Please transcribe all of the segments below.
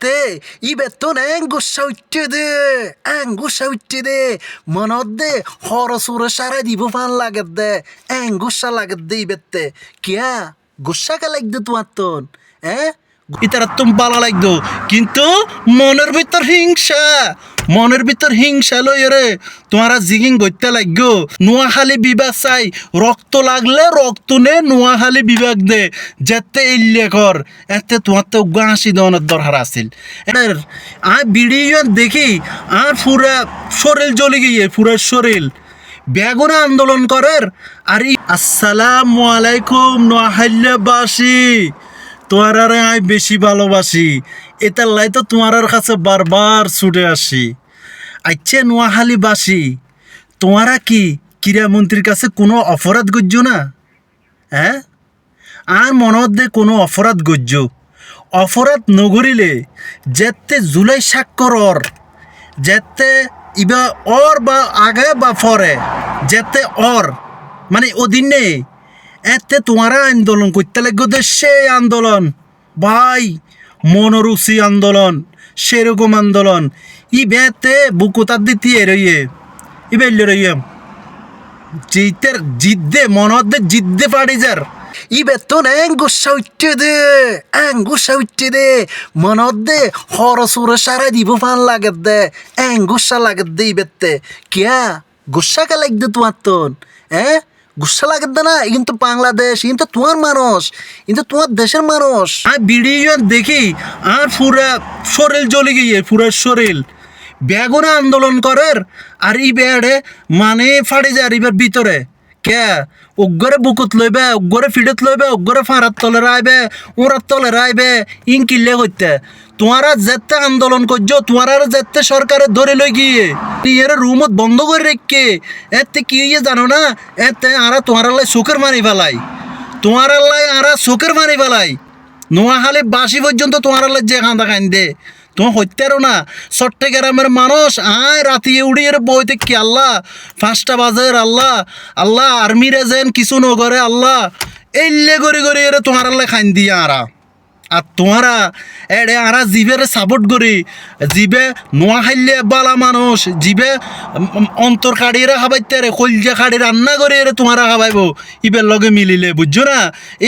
তে ইবেতন এঙ্গুসা উঠতে দে এঙ্গুসা উঠতে দে মনত দে হরসুরে সারা দিব ফান লাগে দে এঙ্গুসা লাগে দে ইবেতে কিয়া গুসা কে লাগবে তোমার তন হ্যাঁ ইতারা তুমি ভালো লাগতো কিন্তু মনের ভিতর হিংসা মনের ভিতর হিংসা লই রে, তোমারা জিগিং গইতে লাগো নোয়াখালী বিভাগ চাই, রক্ত লাগলে রক্ত নে, নোয়াখালী বিভাগ দে, যেতে ইল্লে কর। এতে তোমার তো হাসি দেওয়ানোর দরকার আছিল। আর ভিডিও দেখি, আর পুরা শরীর জ্বলে গিয়ে, পুরা শরীর। বেগুনে আন্দোলন করার, আর আসসালামু আলাইকুম, নোয়াখালীবাসী। তোমার আর আমি বেশি ভালোবাসি। এটার লাই তো তোমার কাছে বারবার ছুটে আসি। আচ্ছা নোয়াহালি বাসি তোমারা কি ক্রীড়ামন্ত্রীর কাছে কোনো অপরাধ গজ্য না? হ্যাঁ? আর মনত দে কোনো অপরাধ গজ্য অপরাধ নগরিলে যেতে জুলাই স্বাক্ষর যেতে ইবা অর বা আগে বা পরে, যেতে অর মানে অধীনে এতে তোমারা আন্দোলন করতে লাগবে যে সেই আন্দোলন। ভাই, মনোরুচি আন্দোলন, সেরকম আন্দোলন। ই বেতে বুকুতার দিতে রইয়ে, ই বেল্লে রইয়ে। জিতের জিদ্দে মনদে জিদ্দে পাড়ি যার। ই বেতন এঙ্গুসা উঠতে দে এঙ্গুসা উঠতে দে। মনদে হরসুরে সারা দিব ফান লাগে দে এঙ্গুসা লাগে দে ই বেতে। কিয়া? গুসা কে লাগবে তোমার তন হ্যাঁ গুসা লাগে দে না কিন্তু বাংলাদেশ কিন্তু তোমার মানুষ কিন্তু তোমার দেশের মানুষ। আর ভিডিও দেখি, আর পুরা শরীর জ্বলে গিয়ে, পুরা শরীর বেগুনা আন্দোলন করার, আর ই বেড়ে মানে ফাড়ি যায় এবার ভিতরে। কে? উগ্গরে বুকুত লইবে উগ্গরে ফিডত লইবে উগ্গরে ফাঁড়ার তলে রাইবে ওরার তলে রাইবে ইন কিল্লে করতে তোমারা যেতে আন্দোলন করছ, তোমারা যেতে সরকারে ধরে লই গিয়ে এর রুমত বন্ধ করে রেখে, এতে কি হইয়ে জানো না? এতে আরা তোমার লাই চোখের মারি ফেলাই। তোমার লাই আরা চোখের মারি ফেলাই। নোয়াখালী বাসি পর্যন্ত তোমার লাই যে খান্দা খাইন দে তোমার হত্যারও না। চট্টগ্রামের মানুষ, আয় রাতি উড়িয়ে বইতে কি আল্লাহ। পাঁচটা বাজের আল্লাহ। আল্লাহ, আর্মিরে যেন কিছু নগরে, আল্লাহ। এল্লে গড়ি গড়ি এরে তোমার আল্লাহ খাইন দিয়ে আরা। আর তোমারা এড়ে আরা জিবের সাপোর্ট করি। জিবে নোয়া খাইলে বালা মানুষ, জিবে অন্তর কাড়িয়ে খাবাইতে রে, কলজা কাড়ি রান্না করে রে তোমারা খাবাইব ইবের লগে মিলিলে, বুঝছ না?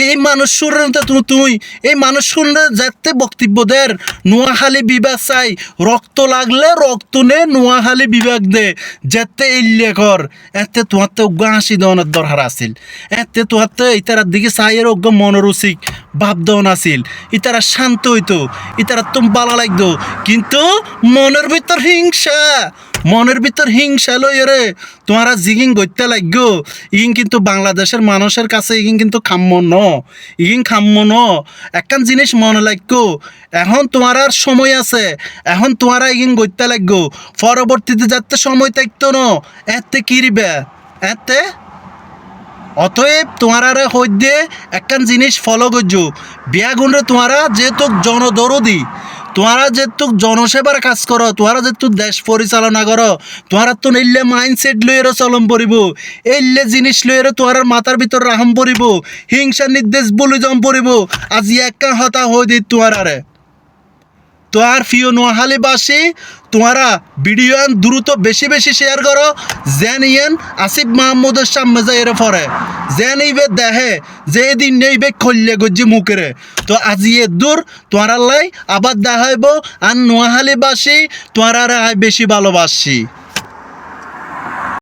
এই মানুষ শুনলে তুমি তুই, এই মানুষ শুনলে যাতে বক্তব্য দের। নোয়াখালী বিভাগ চাই, রক্ত লাগলে রক্ত নে, নোয়াখালী বিভাগ দে। যেতে ইল্লে কর। এতে তোমার তো অজ্ঞ হাসি দেওয়ানোর দরকার আছিল। এতে তোমার তো ইতারার দিকে চাইয়ের অজ্ঞ মনোরসিক ভাব দেওয়ান আছিল। ইতারা শান্ত হইতো ইতারা তুমি ভালো লাগতো। কিন্তু মনের ভিতর হিংসা, মনের ভিতর হিংসা লই রে, তোমারা জিগিং গইতে লাগো ইগিন কিন্তু বাংলাদেশের মানুষের কাছে ইগিন কিন্তু খাম্য ন। ইগিন খাম্য ন। একখান জিনিস মনে লাগো এখন তোমার আর সময় আছে, এখন তোমারা ইগিন গইতে লাগো পরবর্তীতে যাতে সময় থাকতো ন। এতে কিরিবে এতে অতএব তোমারা হইতে একখান জিনিস ফলো করছ বিয়া গুণরে তোমারা যেহেতু জনদরদি, তোমারা যেহেতু জনসেবার কাজ করো, তোমারা যেহেতু দেশ পরিচালনা করো, তোমারা তো নিলে মাইন্ডসেট লইয়েরও চলম পড়িব এইলে জিনিস লইয়েরও তোমার মাথার ভিতর রাহম পড়িব হিংসা নির্দেশ বলি জম পড়িব আজি একা হতা হই দি তোমার আরে। তো আর প্রিয় নোয়াখালীবাসী তোমারা ভিডিও দ্রুত বেশি বেশি শেয়ার করো। জেন ইয়েন আসিফ মাহমুদের সামনে যাই এর পরে। যেন ইবে দেহে যে দিন নেইবে খল্লে গজ্জি মুখেরে। তো আজি এ দূর তোমার লাই আবার দেখাইব আর নোয়াহালিবাসী তোমার আর বেশি ভালোবাসি।